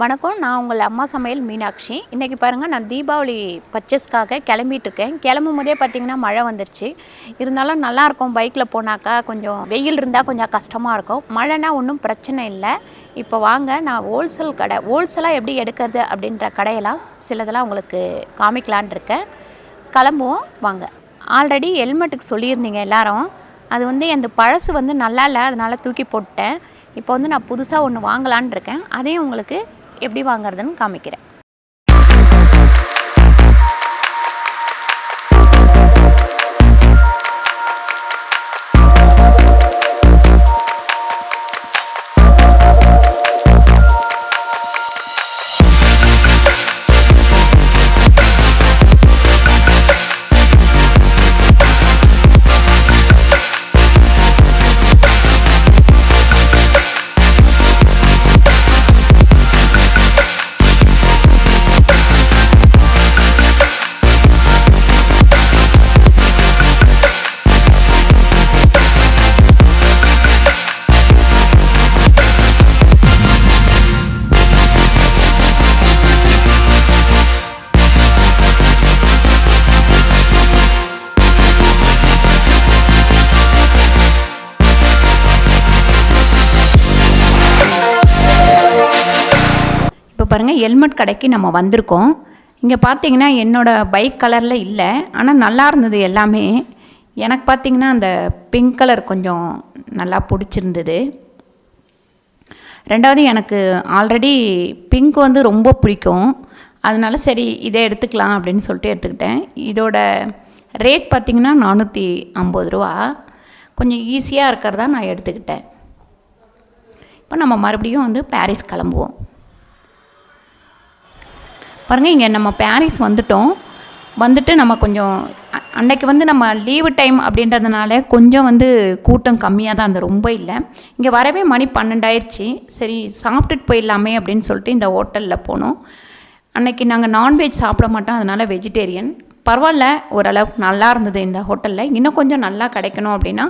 வணக்கம் நான் உங்கள் அம்மா சமையல் மீனாட்சி. இன்றைக்கி பாருங்கள் நான் தீபாவளி பர்ச்சேஸ்க்காக கிளம்பிட்டு இருக்கேன் கிளம்பும் போதே பார்த்திங்கன்னா மழை வந்துருச்சு. இருந்தாலும் நல்லாயிருக்கும் பைக்கில் போனாக்கா கொஞ்சம் வெயில் இருந்தால் கொஞ்சம் கஷ்டமாக இருக்கும். மழைனா ஒன்றும் பிரச்சனை இல்லை. இப்போ வாங்க நான் ஹோல்சேல் கடை ஹோல்சேலாக எப்படி எடுக்கிறது அப்படின்ற கடையெல்லாம் சிலதெல்லாம் உங்களுக்கு காமிக்கலான் இருக்கேன். கிளம்புவோம் வாங்க. ஆல்ரெடி ஹெல்மெட்டுக்கு சொல்லியிருந்தீங்க எல்லாரும். அது வந்து அந்த பழசு வந்து நல்லா இல்லை அதனால் தூக்கி போட்டேன் இப்போ வந்து நான் புதுசாக ஒன்று வாங்கலான் இருக்கேன். அதையும் உங்களுக்கு எப்படி வாங்குறதுன்னு காமிக்கிறேன். பாருங்கள் ஹெல்மெட் கடைக்கு நம்ம வந்திருக்கோம். இங்கே பார்த்தீங்கன்னா என்னோடய பைக் கலரில் இல்லை ஆனால் நல்லா இருந்தது எல்லாமே. எனக்கு பார்த்தீங்கன்னா அந்த பிங்க் கலர் கொஞ்சம் நல்லா பிடிச்சிருந்தது. ரெண்டாவது எனக்கு ஆல்ரெடி பிங்க் வந்து ரொம்ப பிடிக்கும். அதனால சரி இதை எடுத்துக்கலாம் அப்படின்னு சொல்லிட்டு எடுத்துக்கிட்டேன். இதோட ரேட் பார்த்திங்கன்னா நானூற்றி ஐம்பது ரூபா. கொஞ்சம் ஈஸியாக இருக்கிறதா நான் எடுத்துக்கிட்டேன். இப்போ நம்ம மறுபடியும் வந்து பாரிஸ் கிளம்புவோம். பாருங்கள் இங்கே நம்ம பேரிஸ் வந்துட்டோம். வந்துட்டு நம்ம கொஞ்சம் அன்னைக்கு வந்து நம்ம லீவு டைம் அப்படின்றதுனால கொஞ்சம் வந்து கூட்டம் கம்மியாக தான் அந்த ரொம்ப இல்லை. இங்கே வரவே மணி பன்னெண்டாயிடுச்சு சரி சாப்பிட்டுட்டு போயிடலாமே அப்படின்னு சொல்லிட்டு இந்த ஹோட்டலில் போனோம். அன்னைக்கு நாங்கள் நான்வெஜ் சாப்பிட மாட்டோம் அதனால் வெஜிடேரியன் பரவாயில்ல ஓரளவுக்கு நல்லா இருந்தது இந்த ஹோட்டலில். இன்னும் கொஞ்சம் நல்லா கிடைக்கணும் அப்படின்னா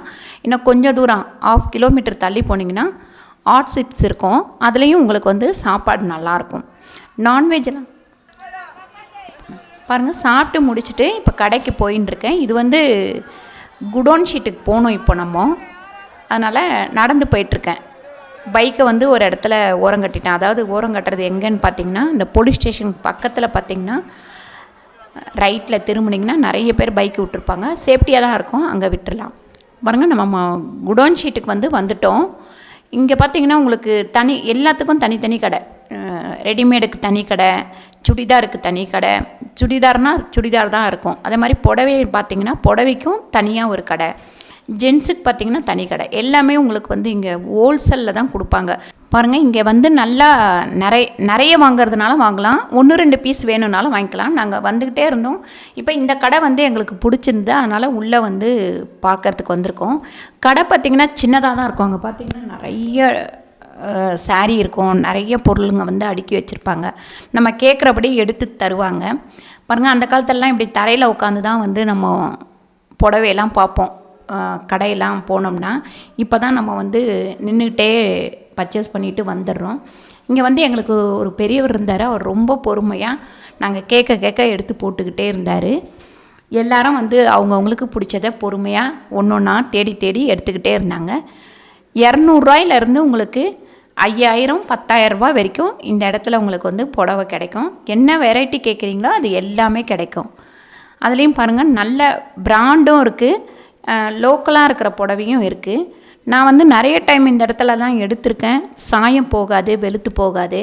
இன்னும் கொஞ்சம் தூரம் ஆஃப் கிலோமீட்டர் தள்ளி போனீங்கன்னா ஆட் சிட்ஸ் இருக்கும். அதுலேயும் உங்களுக்கு வந்து சாப்பாடு நல்லாயிருக்கும் நான்வெஜ்லாம் பாருங்கள் சாப்பிட்டு முடிச்சுட்டு இப்போ கடைக்கு போயின்னு இருக்கேன் இது வந்து குடோன் ஷீட்டுக்கு போகணும் இப்போ நம்ம. அதனால் நடந்து போயிட்டுருக்கேன் பைக்கை வந்து ஒரு இடத்துல ஓரம் கட்டிட்டேன். அதாவது ஓரம் கட்டுறது எங்கேன்னு பார்த்தீங்கன்னா இந்த போலீஸ் ஸ்டேஷன் பக்கத்தில் பார்த்தீங்கன்னா ரைட்டில் திரும்பினீங்கன்னா நிறைய பேர் பைக் விட்டுருப்பாங்க. சேஃப்டியாக தான் இருக்கும். அங்கே விட்டுடலாம் பாருங்கள் நம்ம குடோன் ஷீட்டுக்கு வந்து வந்துட்டோம். இங்கே பார்த்தீங்கன்னா உங்களுக்கு தனி எல்லாத்துக்கும் தனித்தனி கடை. ரெடிமேடுக்கு தனி கடை சுடிதாருக்கு தனி கடை. சுடிதார்னால் சுடிதார் தான் இருக்கும். அதே மாதிரி புடவை பார்த்தீங்கன்னா புடவைக்கும் தனியாக ஒரு கடை. ஜென்ஸுக்கு பார்த்தீங்கன்னா தனி கடை. எல்லாமே உங்களுக்கு வந்து இங்கே ஹோல்சேலில் தான் கொடுப்பாங்க. பாருங்கள் இங்கே வந்து நல்லா நிறைய நிறைய வாங்குறதுனால வாங்கலாம். ஒன்று ரெண்டு பீஸ் வேணும்னாலும் வாங்கிக்கலாம். நாங்கள் வந்துக்கிட்டே இருந்தோம். இப்போ இந்த கடை வந்து எங்களுக்கு பிடிச்சிருந்து அதனால் உள்ளே வந்து பார்க்கறதுக்கு வந்திருக்கோம். கடை பார்த்திங்கன்னா சின்னதாக தான் இருக்கும். அங்கே பார்த்திங்கன்னா நிறைய சாரீ இருக்கும் நிறைய பொருளுங்க வந்து அடுக்கி வச்சுருப்பாங்க. நம்ம கேட்குறபடி எடுத்து தருவாங்க. பாருங்கள் அந்த காலத்துலலாம் இப்படி தரையில் உட்காந்து தான் வந்து நம்ம புடவையெல்லாம் பார்ப்போம். கடையெல்லாம் போனோம்னா இப்போ தான் நம்ம வந்து நின்றுக்கிட்டே பர்ச்சேஸ் பண்ணிட்டு வந்துடுறோம். இங்கே வந்து எங்களுக்கு ஒரு பெரியவர் இருந்தார் அவர் ரொம்ப பொறுமையாக நாங்கள் கேட்க கேட்க எடுத்து போட்டுக்கிட்டே இருந்தார். எல்லாரும் வந்து அவங்கவுங்களுக்கு பிடிச்சத பொறுமையாக ஒன்று ஒன்றா தேடி தேடி எடுத்துக்கிட்டே இருந்தாங்க. இரநூறுவாயிலேருந்து உங்களுக்கு ஐயாயிரம் பத்தாயிரம் ரூபாய் வரைக்கும் இந்த இடத்துல உங்களுக்கு வந்து புடவை கிடைக்கும். என்ன வெரைட்டி கேட்குறீங்களோ அது எல்லாமே கிடைக்கும். அதுலேயும் பாருங்கள் நல்ல பிராண்டும் இருக்குது லோக்கலாக இருக்கிற புடவையும் இருக்குது நான் வந்து நிறைய டைம் இந்த இடத்துல தான் எடுத்திருக்கேன். சாயம் போகாது வெளுத்து போகாது.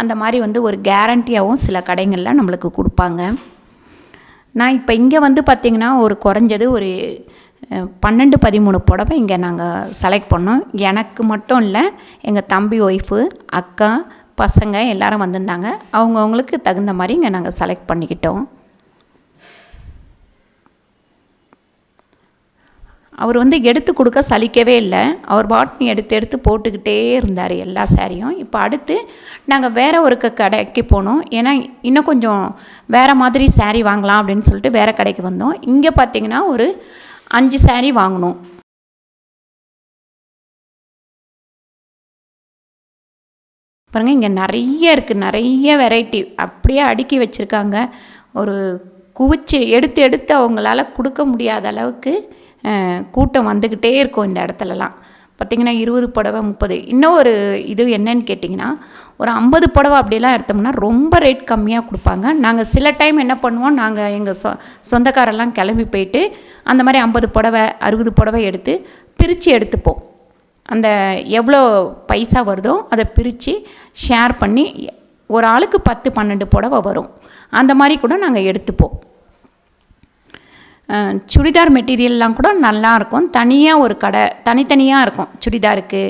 அந்த மாதிரி வந்து ஒரு கேரண்டியாகவும் சில கடைகளில் நம்மளுக்கு கொடுப்பாங்க. நான் இப்போ இங்கே வந்து பார்த்திங்கன்னா ஒரு குறைஞ்சது ஒரு பன்னெண்டு பதிமூணு புடவை இங்கே நாங்கள் செலக்ட் பண்ணோம். எனக்கு மட்டும் இல்லை எங்கள் தம்பி ஒய்ஃபு அக்கா பசங்க எல்லாரும் வந்திருந்தாங்க. அவங்கவுங்களுக்கு தகுந்த மாதிரி இங்கே நாங்கள் செலக்ட் பண்ணிக்கிட்டோம். அவர் வந்து எடுத்து கொடுக்க சலிக்கவே இல்லை. அவர் பாட்னி எடுத்து எடுத்து போட்டுக்கிட்டே இருந்தார் எல்லா சாரியும் இப்போ அடுத்து நாங்கள் வேறு ஒரு க- கடைக்கு போனோம். ஏன்னா இன்னும் கொஞ்சம் வேறு மாதிரி saree வாங்கலாம் அப்படின்னு சொல்லிட்டு வேறு கடைக்கு வந்தோம். இங்கே பார்த்தீங்கன்னா ஒரு அஞ்சு ஸேரீ வாங்கினோம் பாருங்கள் இங்கே நிறைய இருக்குது நிறைய வெரைட்டி அப்படியே அடுக்கி வச்சுருக்காங்க. ஒரு குவிச்சு எடுத்து எடுத்து அவங்களால கொடுக்க முடியாத அளவுக்கு கூட்டம் வந்துக்கிட்டே இருக்கும் இந்த இடத்துலலாம். பார்த்திங்கன்னா இருபது புடவை முப்பது. இன்னும் ஒரு இது என்னன்னு கேட்டிங்கன்னா ஒரு ஐம்பது புடவை அப்படியெல்லாம் எடுத்தோம்னா ரொம்ப ரேட் கம்மியாக கொடுப்பாங்க. நாங்கள் சில டைம் என்ன பண்ணுவோம் நாங்கள் எங்கள் சொ சொந்தக்காரெல்லாம் கிளம்பி போயிட்டு அந்த மாதிரி ஐம்பது புடவை அறுபது புடவை எடுத்து பிரித்து எடுத்துப்போம். அந்த எவ்வளோ பைசா வருதோ அதை பிரித்து ஷேர் பண்ணி ஒரு ஆளுக்கு பத்து பன்னெண்டு புடவை வரும். அந்த மாதிரி கூட நாங்கள் எடுத்துப்போம். சுடிதார் மெட்டீரியல்லாம் கூட நல்லா இருக்கும் தனியாக ஒரு கடை தனித்தனியாக இருக்கும். சுடிதாருக்கு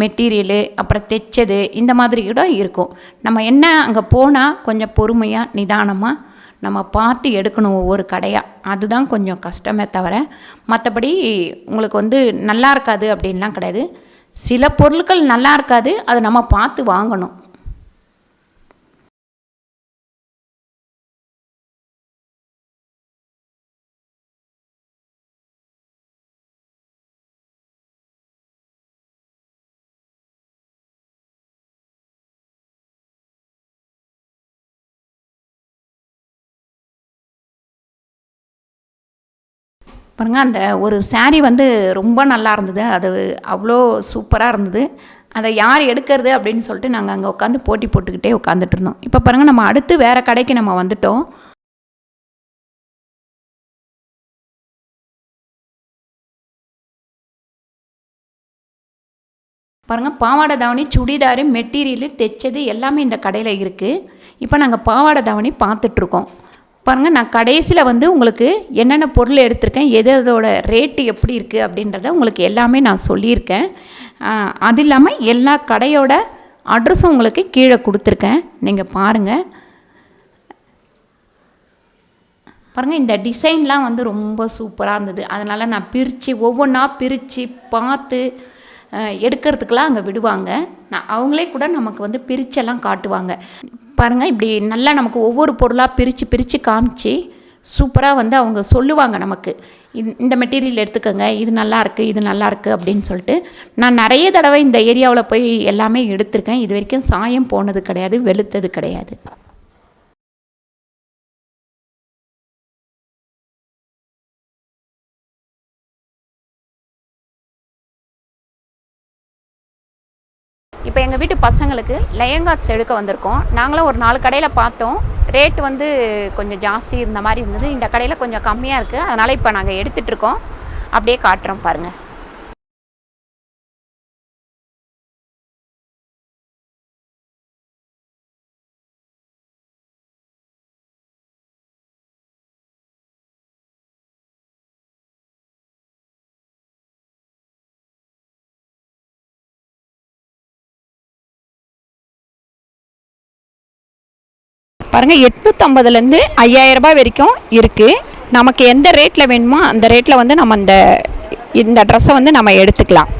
மெட்டீரியலு அப்புறம் தைச்சது இந்த மாதிரி கூட இருக்கும். நம்ம என்ன அங்கே போனால் கொஞ்சம் பொறுமையாக நிதானமாக நம்ம பார்த்து எடுக்கணும் ஒவ்வொரு கடையாக அதுதான் கொஞ்சம் கஷ்டமே தவிர மற்றபடி உங்களுக்கு வந்து நல்லா இருக்காது அப்படின்லாம் கிடையாது. சில பொருட்கள் நல்லா இருக்காது அதை நம்ம பார்த்து வாங்கணும். பாருங்க அந்த ஒரு சாரீ வந்து ரொம்ப நல்லா இருந்தது. அது அவ்வளோ சூப்பராக இருந்தது. அதை யார் எடுக்கிறது அப்படின்னு சொல்லிட்டு நாங்கள் அங்கே உட்காந்து போட்டி போட்டுக்கிட்டே உட்காந்துட்டு இருந்தோம். இப்போ பாருங்கள் நம்ம அடுத்து வேறு கடைக்கு நம்ம வந்துட்டோம். பாருங்கள் பாவாடை தாவணி சுடிதாரு மெட்டீரியலு தைச்சது எல்லாமே இந்த கடையில் இருக்குது இப்போ நாங்கள் பாவாடை தாவணி பார்த்துட்ருக்கோம் பாருங்கள் நான் கடைசியில் வந்து உங்களுக்கு என்னென்ன பொருள் எடுத்திருக்கேன் எது அதோட ரேட்டு எப்படி இருக்குது அப்படின்றத உங்களுக்கு எல்லாமே நான் சொல்லியிருக்கேன். அது இல்லாமல் எல்லா கடையோட அட்ரஸும் உங்களுக்கு கீழே கொடுத்துருக்கேன். நீங்கள் பாருங்கள் பாருங்கள் இந்த டிசைன்லாம் வந்து ரொம்ப சூப்பராக இருந்தது. அதனால் நான் பிரித்து ஒவ்வொன்றா பிரித்து பார்த்து எடுக்கிறதுக்கெலாம் அங்கே விடுவாங்க. நான் அவங்களே கூட நமக்கு வந்து பிரிச்செல்லாம் காட்டுவாங்க. பாருங்கள் இப்படி நல்லா நமக்கு ஒவ்வொரு பொருளாக பிரித்து பிரித்து காமிச்சு சூப்பராக வந்து அவங்க சொல்லுவாங்க நமக்கு. இந்த- மெட்டீரியல் எடுத்துக்கோங்க இது நல்லா இருக்குது இது நல்லா இருக்குது அப்படின்னு சொல்லிட்டு நான் நிறைய தடவை இந்த ஏரியாவில் போய் எல்லாமே எடுத்திருக்கேன். இது வரைக்கும் சாயம் போனது கிடையாது வெளுத்தது கிடையாது. எங்கள் வீட்டு பசங்களுக்கு லெயங்காட்ஸ் எடுக்க வந்திருக்கோம். நாங்களும் ஒரு நாலு கடையில் பார்த்தோம். ரேட் வந்து கொஞ்சம் ஜாஸ்தி இருந்த மாதிரி இருந்தது. இந்த கடையில் கொஞ்சம் கம்மியாக இருக்குது அதனால் இப்போ நாங்கள் எடுத்துகிட்டு இருக்கோம். அப்படியே காட்டுறோம் பாருங்கள் பாருங்கள் எட்நூற்றம்பதுலேருந்து ஐயாயிரம் ரூபாய் வரைக்கும் இருக்குது நமக்கு எந்த ரேட்டில் வேணுமோ அந்த ரேட்டில் வந்து நம்ம இந்த இந்த ட்ரெஸ்ஸை வந்து நம்ம எடுத்துக்கலாம்.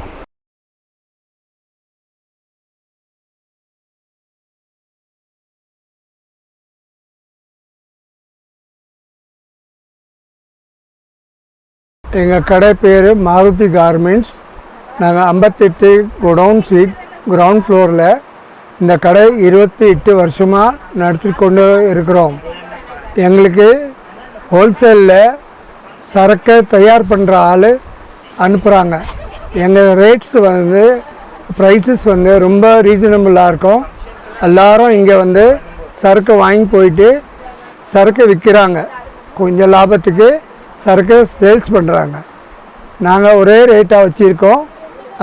எங்கள் கடை பேர் மாருதி கார்மெண்ட்ஸ். நாங்கள் ஐம்பத்தெட்டு குடவுன் ஸ்ட்ரீட் கிரவுண்ட் ஃப்ளோரில் இந்த கடை இருபத்தி எட்டு வருஷமாக நடத்தி கொண்டு இருக்கிறோம். எங்களுக்கு ஹோல்சேலில் சரக்கை தயார் பண்ணுற ஆள் அனுப்புகிறாங்க எங்கள் ரேட்ஸ் வந்து ப்ரைஸஸ் வந்து ரொம்ப ரீசனபுளாக இருக்கும். எல்லாரும் இங்கே வந்து சரக்கு வாங்கி போயிட்டு சரக்கு விற்கிறாங்க கொஞ்சம் லாபத்துக்கு சரக்கு சேல்ஸ் பண்ணுறாங்க நாங்கள் ஒரே ரேட்டாக வச்சுருக்கோம்.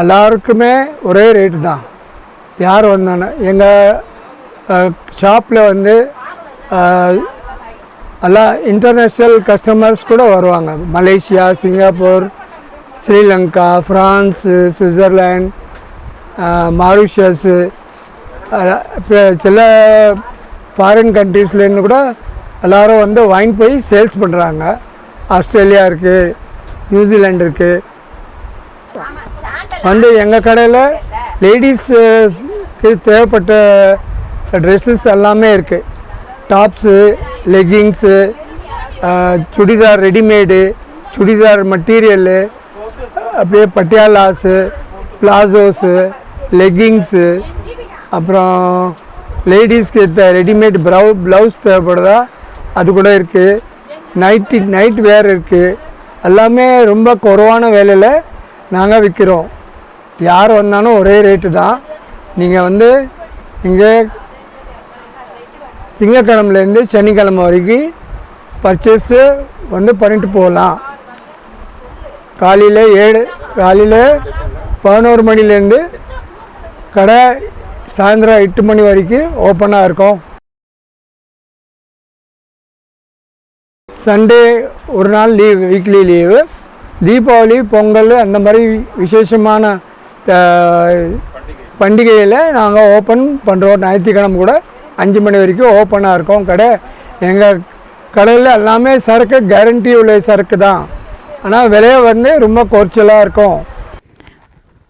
எல்லாருக்குமே ஒரே ரேட்டு தான். யார் வந்தானே? எங்கள் ஷாப்பில் வந்து எல்லாம் இன்டர்நேஷ்னல் கஸ்டமர்ஸ் கூட வருவாங்க. Malaysia Singapore Sri Lanka France Switzerland Mauritius இப்போ சில ஃபாரின் கண்ட்ரீஸ்லேருந்து கூட எல்லோரும் வந்து வாங்கி போய் சேல்ஸ் பண்ணுறாங்க ஆஸ்திரேலியா இருக்குது நியூசிலாண்ட் இருக்குது வந்து எங்கள் கடையில் லேடிஸுக்கு தேவைப்பட்ட ட்ரெஸ்ஸஸ் எல்லாமே இருக்குது tops leggings churidar readymade churidar material அப்படியே பட்டியாலாஸு பிளாசோஸு லெகிங்ஸு அப்புறம் லேடிஸ்க்கு ரெடிமேட் ப்ரௌ ப்ளவுஸ் தேவைப்படுதா? அது கூட இருக்குது நைட்டி நைட் வேர் இருக்குது எல்லாமே ரொம்ப குறைவான விலையில் நாங்கள் விற்கிறோம் யார் வந்தாலும் ஒரே ரேட்டு தான். நீங்கள் வந்து இங்கே திங்கக்கிழமைலேருந்து சனிக்கிழமை வரைக்கும் பர்ச்சேஸு வந்து பண்ணிட்டு போகலாம். காலையில் ஏழு காலையில் பதினோரு மணிலேருந்து கடை சாயந்தரம் எட்டு மணி வரைக்கும் ஓப்பனாக இருக்கும். சண்டே ஒரு நாள் leave weekly leave Deepavali Pongal அந்த மாதிரி விசேஷமான பண்டிகையில் நாங்கள் ஓப்பன் பண்ணுறோம் ஞாயிற்றுக்கிழமை கூட அஞ்சு மணி வரைக்கும் ஓப்பனாக இருக்கும் கடை. எங்கள் கடையில் எல்லாமே சரக்கு கேரண்டி உள்ள சரக்கு தான். ஆனால் விலையை வந்து ரொம்ப குறைச்சலாக இருக்கும்.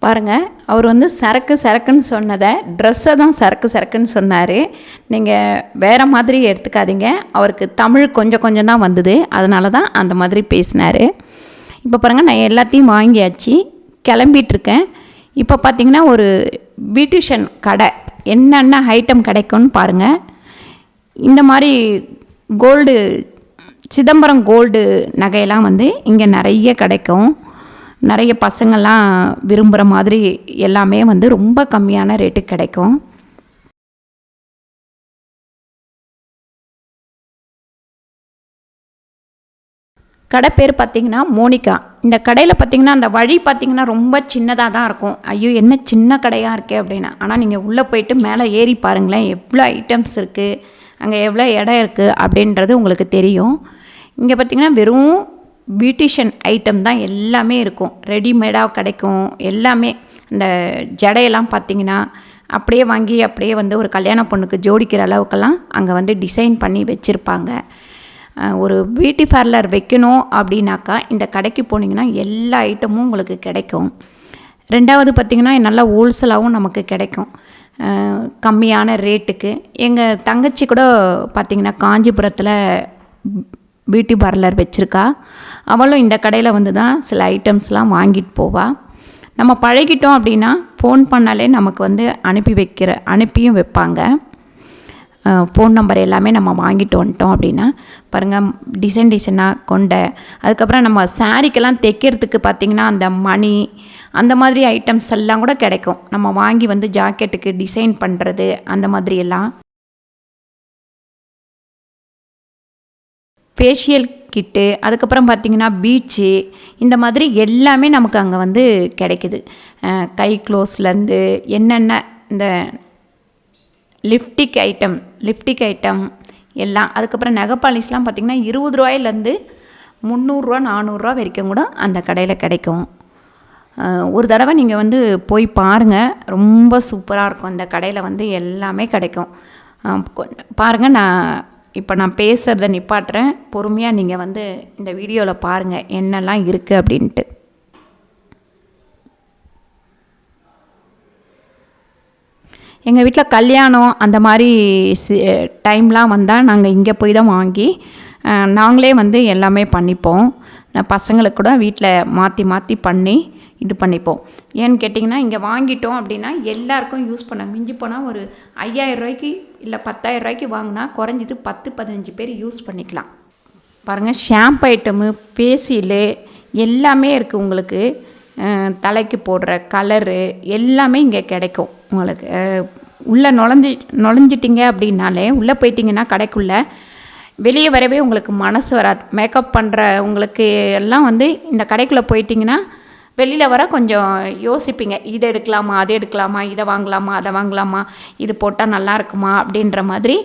பாருங்கள் அவர் வந்து சரக்கு சரக்குன்னு சொன்னதை ட்ரெஸ்ஸை தான் சரக்கு சரக்குன்னு சொன்னார். நீங்கள் வேறு மாதிரி எடுத்துக்காதீங்க. அவருக்கு தமிழ் கொஞ்சம் கொஞ்சம் தான் வந்தது. அதனால தான் அந்த மாதிரி பேசினார். இப்போ பாருங்கள் நான் எல்லாத்தையும் வாங்கியாச்சு. கிளம்பிகிட்ருக்கேன் இப்போ பார்த்தீங்கன்னா ஒரு பியூட்டிஷியன் கடை என்னென்ன ஐட்டம் கிடைக்கும்னு பாருங்கள் இந்த மாதிரி கோல்டு சிதம்பரம் கோல்டு நகையெல்லாம் வந்து இங்கே நிறைய கிடைக்கும். நிறைய பசங்கள்லாம் விரும்புகிற மாதிரி எல்லாமே வந்து ரொம்ப கம்மியான ரேட்டுக்கு கிடைக்கும். கடை பேர் பார்த்தீங்கன்னா மோனிகா. இந்த கடையில் பார்த்திங்கன்னா அந்த வழி பார்த்திங்கன்னா ரொம்ப சின்னதாக தான் இருக்கும். ஐயோ என்ன சின்ன கடையாக இருக்கே அப்படின்னு. ஆனால் நீங்கள் உள்ளே போயிட்டு மேலே ஏறி பாருங்களேன் எவ்வளோ ஐட்டம்ஸ் இருக்குது அங்கே எவ்வளோ இடம் இருக்குது அப்படின்றது உங்களுக்கு தெரியும். இங்கே பார்த்தீங்கன்னா வெறும் பியூட்டிஷியன் ஐட்டம் தான் எல்லாமே இருக்கும். ரெடிமேடாக கிடைக்கும். எல்லாமே இந்த ஜடையெல்லாம் பார்த்தீங்கன்னா அப்படியே வாங்கி அப்படியே வந்து ஒரு கல்யாண பொண்ணுக்கு ஜோடிக்கிற அளவுக்கெல்லாம் அங்கே வந்து டிசைன் பண்ணி வச்சுருப்பாங்க. ஒரு பியூட்டி பார்லர் வைக்கணும் அப்படின்னாக்கா இந்த கடைக்கு போனீங்கன்னா எல்லா ஐட்டமும் உங்களுக்கு கிடைக்கும். ரெண்டாவது பார்த்திங்கன்னா நல்லா ஹோல்சேலாகவும் நமக்கு கிடைக்கும். கம்மியான ரேட்டுக்கு எங்கள் தங்கச்சி கூட பார்த்திங்கன்னா காஞ்சிபுரத்தில் பியூட்டி பார்லர் வச்சுருக்கா. அவளும் இந்த கடையில் வந்து தான் சில ஐட்டம்ஸ்லாம் வாங்கிட்டு போவாள் நம்ம பழகிட்டோம் அப்படின்னா ஃபோன் பண்ணாலே நமக்கு வந்து அனுப்பி வைக்கிற அனுப்பியும் வைப்பாங்க. ஃபோன் நம்பர் எல்லாமே நம்ம வாங்கிட்டு வந்துட்டோம் அப்படின்னா பாருங்கள் டிசைன் டிசைனாக கொண்ட அதுக்கப்புறம் நம்ம சாரீக்கெல்லாம் தைக்கிறதுக்கு பார்த்திங்கன்னா அந்த மணி அந்த மாதிரி ஐட்டம்ஸ் எல்லாம் கூட கிடைக்கும். நம்ம வாங்கி வந்து ஜாக்கெட்டுக்கு டிசைன் பண்ணுறது அந்த மாதிரி எல்லாம். ஃபேஷியல் கிட்டு அதுக்கப்புறம் பார்த்திங்கன்னா பீச்சு இந்த மாதிரி எல்லாமே நமக்கு அங்கே வந்து கிடைக்குது. கை க்ளோஸ்லேருந்து என்னென்ன இந்த லிப்டிக் ஐட்டம் லிப்டிக் ஐட்டம் எல்லாம். அதுக்கப்புறம் நகை பாலிஷ்லாம் பார்த்திங்கன்னா இருபது ரூபாயிலேருந்து முந்நூறுரூவா நானூறுரூவா வரைக்கும் கூட அந்த கடையில் கிடைக்கும். ஒரு தடவை நீங்கள் வந்து போய் பாருங்கள் ரொம்ப சூப்பராக இருக்கும். அந்த கடையில் வந்து எல்லாமே கிடைக்கும். பாருங்கள் நான் இப்போ நான் பேசுகிறத நிப்பாட்டுறேன். பொறுமையாக நீங்கள் வந்து இந்த வீடியோவில் பாருங்கள் என்னெல்லாம் இருக்குது அப்படின்ட்டு. எங்கள் வீட்டில் கல்யாணம் அந்த மாதிரி டைம்லாம் வந்தால் நாங்கள் இங்கே போய் தான் வாங்கி நாங்களே வந்து எல்லாமே பண்ணிப்போம். நான் பசங்களுக்கு கூட வீட்டில் மாற்றி மாற்றி பண்ணி இது பண்ணிப்போம். ஏன்னு கேட்டிங்கன்னா இங்கே வாங்கிட்டோம் அப்படின்னா எல்லாருக்கும் யூஸ் பண்ண மிஞ்சி போனால் ஒரு ஐயாயிரம் ரூபாய்க்கு இல்லை பத்தாயிரம் ரூபாய்க்கு வாங்கினா குறைஞ்சது பத்து பதினஞ்சு பேர் யூஸ் பண்ணிக்கலாம். பாருங்கள் ஷாம்பு ஐட்டமு ஃபேஷியலு எல்லாமே இருக்குது உங்களுக்கு. தலைக்கு போடுற கலரு எல்லாமே இங்கே கிடைக்கும் உங்களுக்கு. உள்ளே நுழைஞ்சி நுழைஞ்சிட்டிங்க அப்படின்னாலே உள்ளே போயிட்டிங்கன்னா கடைக்குள்ளே வெளியே வரவே உங்களுக்கு மனசு வராது. மேக்கப் பண்ணுற உங்களுக்கு எல்லாம் வந்து இந்த கடைக்குள்ளே போயிட்டிங்கன்னா வெளியில் வர கொஞ்சம் யோசிப்பீங்க. இதை எடுக்கலாமா அதை எடுக்கலாமா இதை வாங்கலாமா அதை வாங்கலாமா இது போட்டால் நல்லா இருக்குமா அப்படின்ற மாதிரி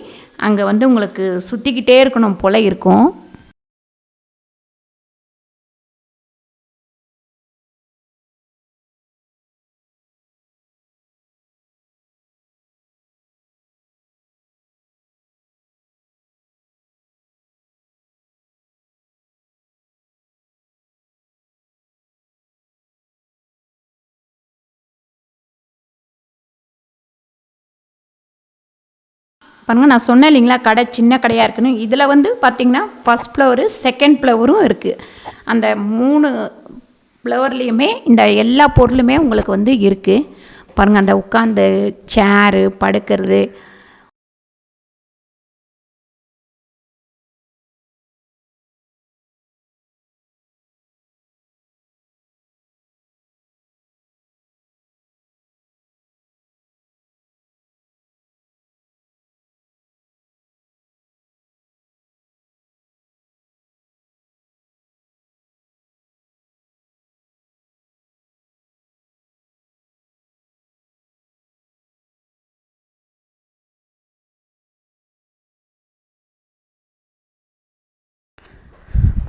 அங்கே வந்து உங்களுக்கு சுற்றிக்கிட்டே இருக்கணும் போல் இருக்கும். பாருங்கள் நான் சொன்னேன் இல்லைங்களா கடை சின்ன கடையாக இருக்குன்னு. இதில் வந்து பார்த்திங்கன்னா ஃபஸ்ட் ஃப்ளவரு செகண்ட் ஃப்ளவரும் இருக்குது அந்த மூணு ஃப்ளவர்லேயுமே இந்த எல்லா பொருளுமே உங்களுக்கு வந்து இருக்குது பாருங்கள் அந்த உட்காந்து சேரு படுக்கிறது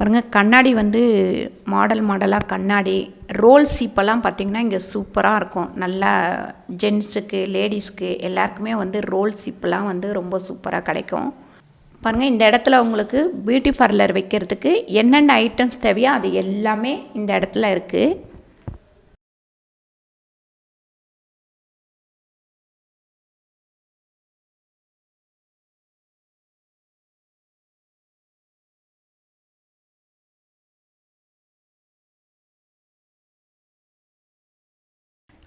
பாருங்கள் கண்ணாடி வந்து மாடல் மாடலாக கண்ணாடி. ரோல் சீப்பெல்லாம் பார்த்திங்கன்னா இங்கே சூப்பராக இருக்கும். நல்லா ஜென்ஸுக்கு லேடிஸ்க்கு எல்லாருக்குமே வந்து ரோல் சீப்பெல்லாம் வந்து ரொம்ப சூப்பராக கிடைக்கும். பாருங்கள் இந்த இடத்துல உங்களுக்கு பியூட்டி பார்லர் வைக்கிறதுக்கு என்னென்ன ஐட்டம்ஸ் தேவையோ அது எல்லாமே இந்த இடத்துல இருக்குது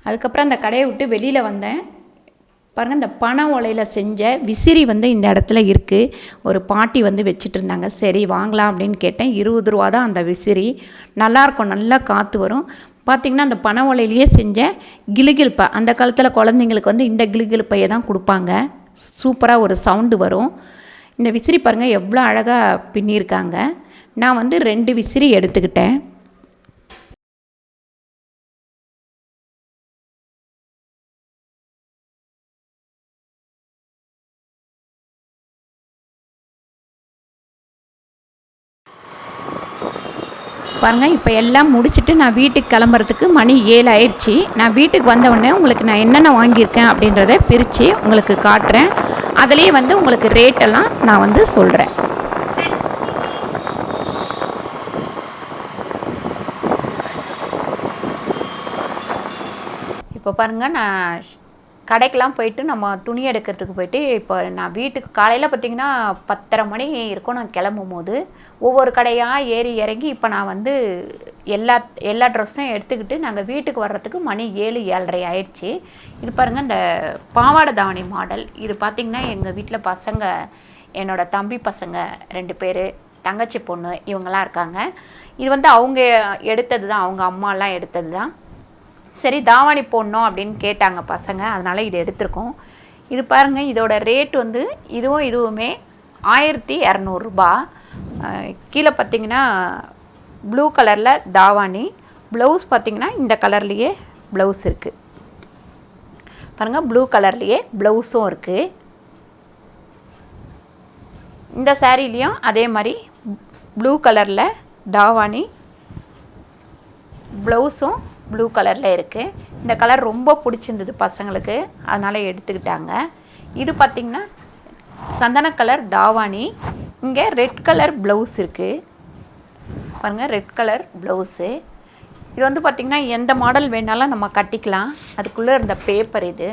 அதுக்கப்புறம் அந்த கடையை விட்டு வெளியில் வந்தேன். பாருங்கள் இந்த பனை ஓலையில் செஞ்ச விசிறி வந்து இந்த இடத்துல இருக்குது ஒரு பாட்டி வந்து வச்சுட்டு இருந்தாங்க. சரி வாங்கலாம் அப்படின்னு கேட்டேன். இருபது ரூபா தான் அந்த விசிறி. நல்லாயிருக்கும் நல்லா காற்று வரும். பார்த்திங்கன்னா அந்த பனை ஓலையிலேயே செஞ்ச கிளுகிழுப்பை அந்த காலத்தில் குழந்தைங்களுக்கு வந்து இந்த கிளுகிழுப்பையை தான் கொடுப்பாங்க. சூப்பராக ஒரு சவுண்டு வரும். இந்த விசிறி பாருங்கள் எவ்வளோ அழகாக பின்னியிருக்காங்க. நான் வந்து ரெண்டு விசிறி எடுத்துக்கிட்டேன். பாருங்கள் இப்போ எல்லாம் முடிச்சுட்டு நான் வீட்டுக்கு கிளம்புறதுக்கு மணி ஏழு ஆயிடுச்சு நான் வீட்டுக்கு வந்த உடனே உங்களுக்கு நான் என்னென்ன வாங்கியிருக்கேன் அப்படின்றத பிரித்து உங்களுக்கு காட்டுறேன். அதுலேயே வந்து உங்களுக்கு ரேட்டெல்லாம் நான் வந்து சொல்கிறேன் இப்போ பாருங்கள் நான் கடைக்கெலாம் போயிட்டு நம்ம துணி எடுக்கிறதுக்கு போயிட்டு இப்போ நான் வீட்டுக்கு காலையில் பார்த்தீங்கன்னா பத்தரை மணி இருக்கும் நான் கிளம்பும் போது ஒவ்வொரு கடையாக ஏறி இறங்கி இப்போ நான் வந்து எல்லா எல்லா ட்ரெஸ்ஸும் எடுத்துக்கிட்டு நாங்கள் வீட்டுக்கு வர்றதுக்கு மணி ஏழு ஏழரை ஆயிடுச்சு. இது பாருங்கள் இந்த பாவாடை தாவணி மாடல் இது பார்த்திங்கன்னா எங்கள் வீட்டில் பசங்க என்னோடய தம்பி பசங்க ரெண்டு பேர் தங்கச்சி பொண்ணு இவங்கெல்லாம் இருக்காங்க. இது வந்து அவங்க எடுத்தது தான் அவங்க அம்மாலாம் எடுத்தது தான் சரி தாவாணி போடணும் அப்படின்னு கேட்டாங்க பசங்க. அதனால் இது எடுத்திருக்கோம். இது பாருங்கள் இதோட ரேட் வந்து இதுவும் இதுவுமே ஆயிரத்தி இரநூறுபா கீழே பார்த்தீங்கன்னா ப்ளூ கலரில் தாவாணி ப்ளவுஸ் பார்த்தீங்கன்னா இந்த கலர்லேயே ப்ளவுஸ் இருக்குது பாருங்கள் ப்ளூ கலர்லேயே ப்ளவுஸும் இருக்குது இந்த சாரீலேயும் அதே மாதிரி ப்ளூ கலரில் தாவாணி ப்ளவுஸும் ப்ளூ கலரில் இருக்குது இந்த கலர் ரொம்ப பிடிச்சிருந்தது பசங்களுக்கு. அதனால் எடுத்துக்கிட்டாங்க. இது பார்த்திங்கன்னா சந்தன கலர் தாவாணி. இங்கே ரெட் கலர் ப்ளவுஸ் இருக்குது பாருங்கள் ரெட் கலர் ப்ளவுஸு இது வந்து பார்த்திங்கன்னா எந்த மாடல் வேணாலும் நம்ம கட்டிக்கலாம். அதுக்குள்ளே இருந்த பேப்பர் இது.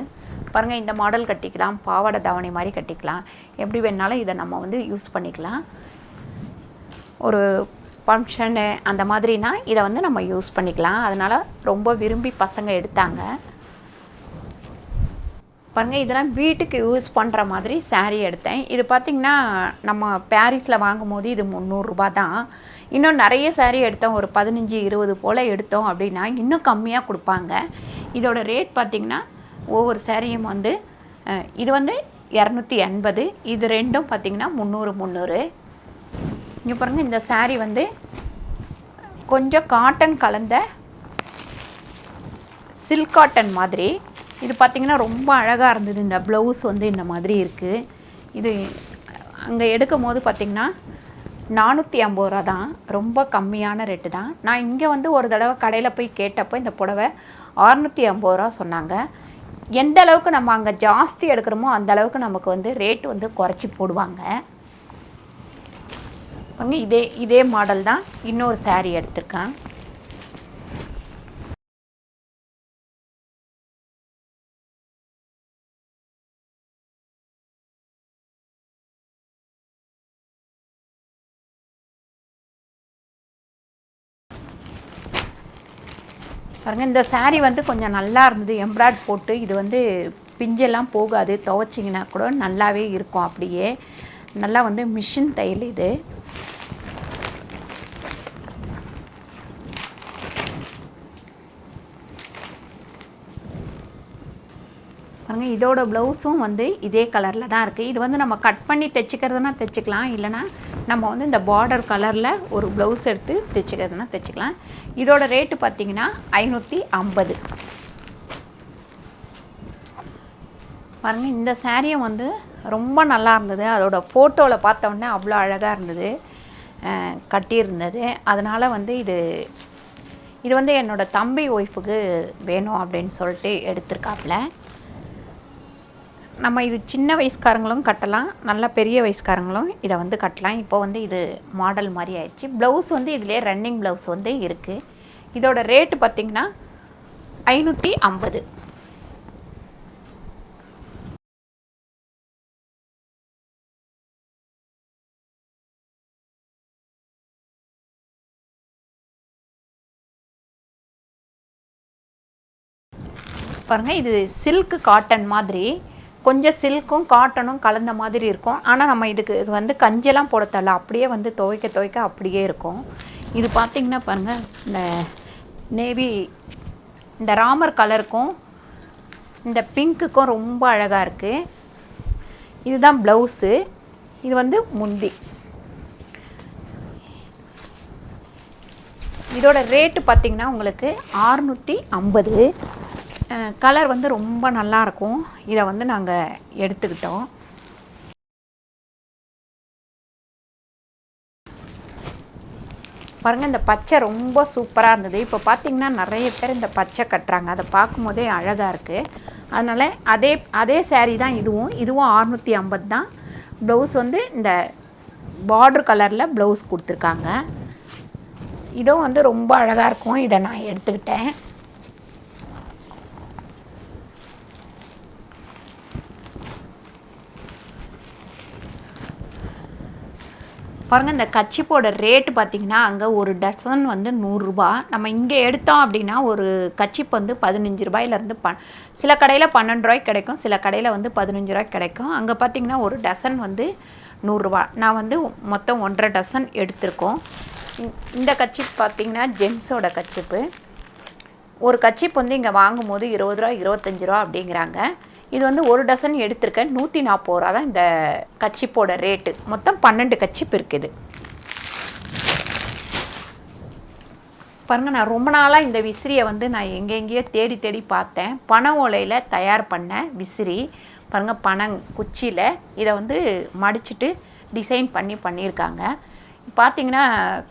பாருங்கள் இந்த மாடல் கட்டிக்கலாம். பாவாடை தாவணி மாதிரி கட்டிக்கலாம். எப்படி வேணாலும் இதை நம்ம வந்து யூஸ் பண்ணிக்கலாம். ஒரு ஃபங்க்ஷனு அந்த மாதிரினா இதை வந்து நம்ம யூஸ் பண்ணிக்கலாம். அதனால் ரொம்ப விரும்பி பசங்க எடுத்தாங்க. பாருங்கள் இதெல்லாம் வீட்டுக்கு யூஸ் பண்ணுற மாதிரி சாரீ எடுத்தேன். இது பார்த்திங்கன்னா நம்ம பாரிஸில் வாங்கும் போது இது முந்நூறுரூபா தான். இன்னும் நிறைய சாரீ எடுத்தோம். ஒரு பதினஞ்சு இருபது போல் எடுத்தோம் அப்படின்னா இன்னும் கம்மியாக கொடுப்பாங்க. இதோட ரேட் பார்த்திங்கன்னா ஒவ்வொரு சாரியும் வந்து இது வந்து இரநூத்தி எண்பது. இது ரெண்டும் பார்த்திங்கன்னா முந்நூறு முந்நூறு. இங்கே பாருங்கள் இந்த சாரீ வந்து கொஞ்சம் காட்டன் கலந்த சில்க் காட்டன் மாதிரி. இது பார்த்திங்கன்னா ரொம்ப அழகாக இருந்தது. இந்த ப்ளவுஸ் வந்து இந்த மாதிரி இருக்குது இது அங்கே எடுக்கும் போது பார்த்திங்கன்னா நானூற்றி ஐம்பது ரூபா தான். ரொம்ப கம்மியான ரேட்டு தான். நான் இங்கே வந்து ஒரு தடவை கடையில் போய் கேட்டப்போ இந்த புடவை அறுநூற்றி ஐம்பது ரூபா சொன்னாங்க. எந்த அளவுக்கு நம்ம அங்கே ஜாஸ்தி எடுக்கிறோமோ அந்த அளவுக்கு நமக்கு வந்து ரேட் வந்து குறைச்சி போடுவாங்க. பாருங்க இதே இதே மாடல் தான் இன்னொரு சாரி எடுத்திருக்கேன். பாருங்கள் இந்த saree வந்து கொஞ்சம் நல்லா இருந்தது. எம்ப்ராய்ட் போட்டு இது வந்து பிஞ்செல்லாம் போகாது. துவைச்சிங்கன்னா கூட நல்லாவே இருக்கும் அப்படியே. நல்லா வந்து மிஷின் தையல் இது. பாருங்க இதோட ப்ளவுஸும் வந்து இதே கலரில் தான் இருக்குது இது வந்து நம்ம கட் பண்ணி தைச்சிக்கிறதுனா தைச்சிக்கலாம். இல்லைனா நம்ம வந்து இந்த பார்டர் கலரில் ஒரு ப்ளவுஸ் எடுத்து தைச்சிக்கிறதுனா தைச்சிக்கலாம். இதோட ரேட்டு பார்த்தீங்கன்னா ஐநூற்றி ஐம்பது. பாருங்க இந்த சாரியை வந்து ரொம்ப நல்லா இருந்தது. அதோட ஃபோட்டோவில் பார்த்தோன்னே அவ்வளோ அழகாக இருந்தது. கட்டியிருந்தது. அதனால் வந்து இது இது வந்து என்னோடய தம்பி ஒய்ஃபுக்கு வேணும் அப்படின்னு சொல்லிட்டு எடுத்திருக்காப்புல. நம்ம இது சின்ன வயசுக்காரங்களும் கட்டலாம் நல்ல பெரிய வயசுக்காரங்களும் இதை வந்து கட்டலாம். இப்போ வந்து இது மாடல் மாதிரி ஆயிடுச்சு. ப்ளவுஸ் வந்து இதிலே ரன்னிங் ப்ளவுஸ் வந்து இருக்குது இதோட ரேட்டு பார்த்திங்கன்னா ஐநூற்றி ஐம்பது. பாருங்கள் இது சில்க் காட்டன் மாதிரி. கொஞ்சம் சில்க்கும் காட்டனும் கலந்த மாதிரி இருக்கும். ஆனால் நம்ம இதுக்கு இது வந்து கஞ்செல்லாம் போட தேவையில்ல. அப்படியே வந்து துவைக்க துவைக்க அப்படியே இருக்கும். இது பார்த்திங்கன்னா பாருங்கள் இந்த நேவி இந்த ராமர் கலருக்கும் இந்த பிங்க்குக்கும் ரொம்ப அழகாக இருக்குது இதுதான் ப்ளவுஸு இது வந்து முந்தி. இதோட ரேட்டு பார்த்திங்கன்னா உங்களுக்கு ஆறுநூற்றி ஐம்பது. கலர் வந்து ரொம்ப நல்லா இருக்கும். இதை வந்து நாங்கள் எடுத்துக்கிட்டோம். பாருங்கள் இந்த பச்சை ரொம்ப சூப்பராக இருந்தது. இப்போ பார்த்திங்கன்னா நிறைய பேர் இந்த பச்சை கட்டுறாங்க. அதை பார்க்கும்போதே அழகாக இருக்குது அதனால் அதே அதே சேரீ தான் இதுவும். இதுவும் அறுநூற்றி ஐம்பது தான். ப்ளவுஸ் வந்து இந்த பார்டர் கலரில் ப்ளவுஸ் கொடுத்துருக்காங்க. இதுவும் வந்து ரொம்ப அழகாக இருக்கும். இதை நான் எடுத்துக்கிட்டேன். பாருங்கள் இந்த கச்சிப்போட ரேட்டு பார்த்தீங்கன்னா அங்கே ஒரு டசன் வந்து நூறுரூபா நம்ம இங்கே எடுத்தோம் அப்படின்னா ஒரு கச்சிப் வந்து பதினஞ்சு ரூபாயிலேருந்து ப சில கடையில் பன்னெண்டு ரூபாய்க்கு கிடைக்கும் சில கடையில் வந்து பதினஞ்சு ரூபாய்க்கு கிடைக்கும். அங்கே பார்த்தீங்கன்னா ஒரு டசன் வந்து நூறுரூவா நான் வந்து மொத்தம் ஒன்றரை டசன் எடுத்திருக்கோம். இந்த- இந்த கச்சிப் பார்த்தீங்கன்னா ஜென்ஸோட கச்சிப்பு. ஒரு கச்சிப் வந்து இங்கே வாங்கும்போது இருபது ரூபா இருபத்தஞ்சி ரூபா அப்படிங்கிறாங்க. இது வந்து ஒரு டசன் எடுத்திருக்கேன். நூற்றி நாற்பது ரூபா தான் இந்த கச்சிப்போட ரேட்டு மொத்தம் பன்னெண்டு கச்சிப்பு இருக்குது பாருங்க நான் ரொம்ப நாளாக இந்த விசிறியை வந்து நான் எங்கெங்கேயோ தேடி தேடி பார்த்தேன். பனை ஓலையில் தயார் பண்ண விசிறி பாருங்கள் பனங் குச்சியில் இதை வந்து மடிச்சுட்டு டிசைன் பண்ணி பண்ணியிருக்காங்க. பார்த்தீங்கன்னா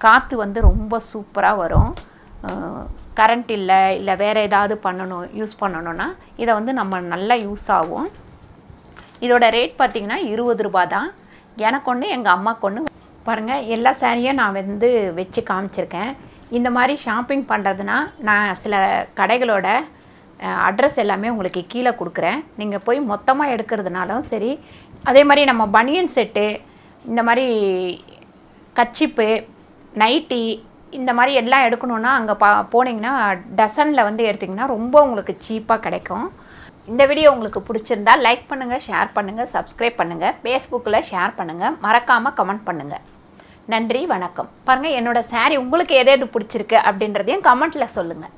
காற்று வந்து ரொம்ப சூப்பராக வரும். கரண்ட் இல்லை இல்லை வேறு ஏதாவது பண்ணணும் யூஸ் பண்ணணும்னா இதை வந்து நம்ம நல்லா யூஸ் ஆகும். இதோட ரேட் பார்த்திங்கன்னா இருபது ரூபா தான். எனக்கு ஒன்று எங்கள் அம்மாவுக்கு ஒன்று பாருங்கள் எல்லா சேரீயும் நான் வந்து வச்சு காமிச்சிருக்கேன். இந்த மாதிரி ஷாப்பிங் பண்ணுறதுனா நான் சில கடைகளோட அட்ரஸ் எல்லாமே உங்களுக்கு கீழே கொடுக்குறேன். நீங்கள் போய் மொத்தமாக எடுக்கிறதுனாலும் சரி அதே மாதிரி நம்ம பனியன் செட்டு இந்த மாதிரி கச்சிப்பு நைட்டி இந்த மாதிரி எல்லாம் எடுக்கணுன்னா அங்கே பா போனீங்கன்னா டசனில் வந்து எடுத்திங்கன்னா ரொம்ப உங்களுக்கு சீப்பாக கிடைக்கும். இந்த வீடியோ உங்களுக்கு பிடிச்சிருந்தா லைக் பண்ணுங்கள் ஷேர் பண்ணுங்கள் சப்ஸ்கிரைப் பண்ணுங்கள் ஃபேஸ்புக்கில் ஷேர் பண்ணுங்கள் மறக்காமல் கமெண்ட் பண்ணுங்கள் நன்றி வணக்கம். பாருங்கள் என்னோடய சாரீ உங்களுக்கு எது எது பிடிச்சிருக்கு அப்படின்றதையும் கமெண்ட்டில் சொல்லுங்கள்